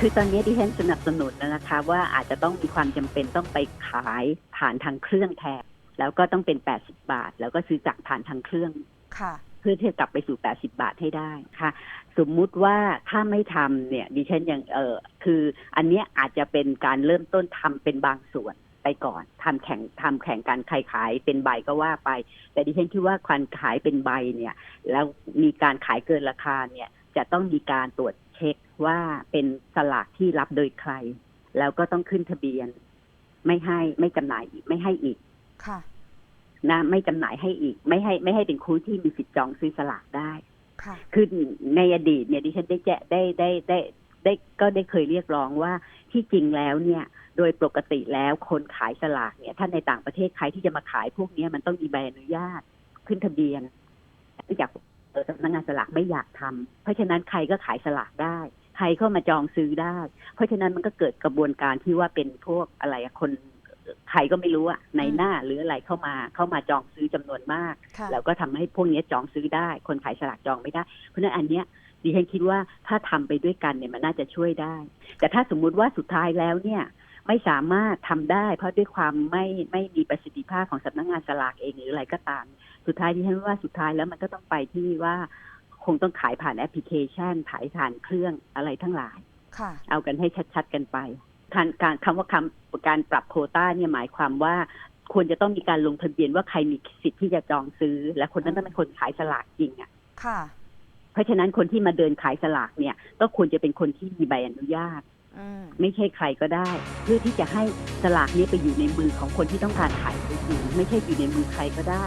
คือตอนนี้ดิฉันสนับสนุนนะคะว่าอาจจะต้องมีความจำเป็นต้องไปขายผ่านทางเครื่องแทนแล้วก็ต้องเป็น 80 บาท แล้วก็ซื้อจากผ่านทางเครื่องค่ะ เพื่อที่จะกลับไปสู่ 80 บาทให้ได้ค่ะ สมมุติว่าถ้าไม่ทำเนี่ยดิฉันยังเออคืออันเนี้ยอาจจะเป็นการเริ่มต้นทำเป็นบางส่วนไปก่อนทำแข่งทำแข่งกันใครขายเป็นใบก็ว่าไป แต่ดิฉันคิดว่าการขายเป็นใบเนี่ย แล้วมีการขายเกินราคาเนี่ยจะต้องมีการตรวจ เช็คว่าเป็นสลากที่รับโดยใคร แล้วก็ต้องขึ้นทะเบียน ไม่ให้ไม่จำหน่ายอีกไม่ให้อีกค่ะ นะ ไม่จำหน่ายให้อีก ไม่ให้ ไม่ให้เป็นคู่ที่มีสิทธิ์จองซื้อสลากได้ค่ะคือในอดีตเนี่ยดิฉันได้แจ้ได้ได้ได้ได้ก็ได้เคยเรียกร้องว่าที่จริงแล้วเนี่ย โดยปกติแล้วคนขายสลากเนี่ย ถ้าในต่างประเทศใครที่จะมาขายพวกเนี้ยมันต้องมีใบอนุญาตขึ้นทะเบียนไม่อยากเออ สำนักงานสลากไม่อยากทำเพราะฉะนั้นใครก็ขายสลากได้ ใครเข้ามาจองซื้อได้ เพราะฉะนั้นมันก็เกิดกระบวนการที่ว่าเป็นพวกอะไรอะคนใครก็ไม่รู้อะในหน้าหรืออะไรเข้ามาเข้ามาจองซื้อจำนวนมากค่ะแล้วก็ทำให้พวกนี้จองซื้อได้ คนขายสลากจองไม่ได้ เพราะฉะนั้นอันเนี้ยดิฉันคิดว่าถ้าทำไปด้วยกันเนี่ยมันน่าจะช่วยได้ แต่ถ้าสมมุติว่าสุดท้ายแล้วเนี่ย ไม่สามารถทำได้ เพราะด้วยความไม่ไม่มีประสิทธิภาพของสำนักงานสลากเองหรืออะไรก็ตาม สุดท้ายดิฉันว่าสุดท้ายแล้วมันก็ต้องไปที่ว่าคงต้องขายผ่านแอปพลิเคชันขายผ่านเครื่องอะไรทั้งหลายค่ะเอากันให้ชัดๆกันไปการการคำว่าคำการปรับโควต้าเนี่ยหมายความว่าควรจะต้องมีการลงทะเบียนว่าใครมีสิทธิ์ที่จะจองซื้อ และคนนั้นต้องเป็นคนขายสลากจริงอะ ค่ะ เพราะฉะนั้นคนที่มาเดินขายสลากเนี่ย ก็ควรจะเป็นคนที่มีใบอนุญาตอืม ไม่ใช่ใครก็ได้ เพื่อที่จะให้สลากนี้ไปอยู่ในมือของคนที่ต้องการขายจริงๆไม่ใช่อยู่ในมือใครก็ได้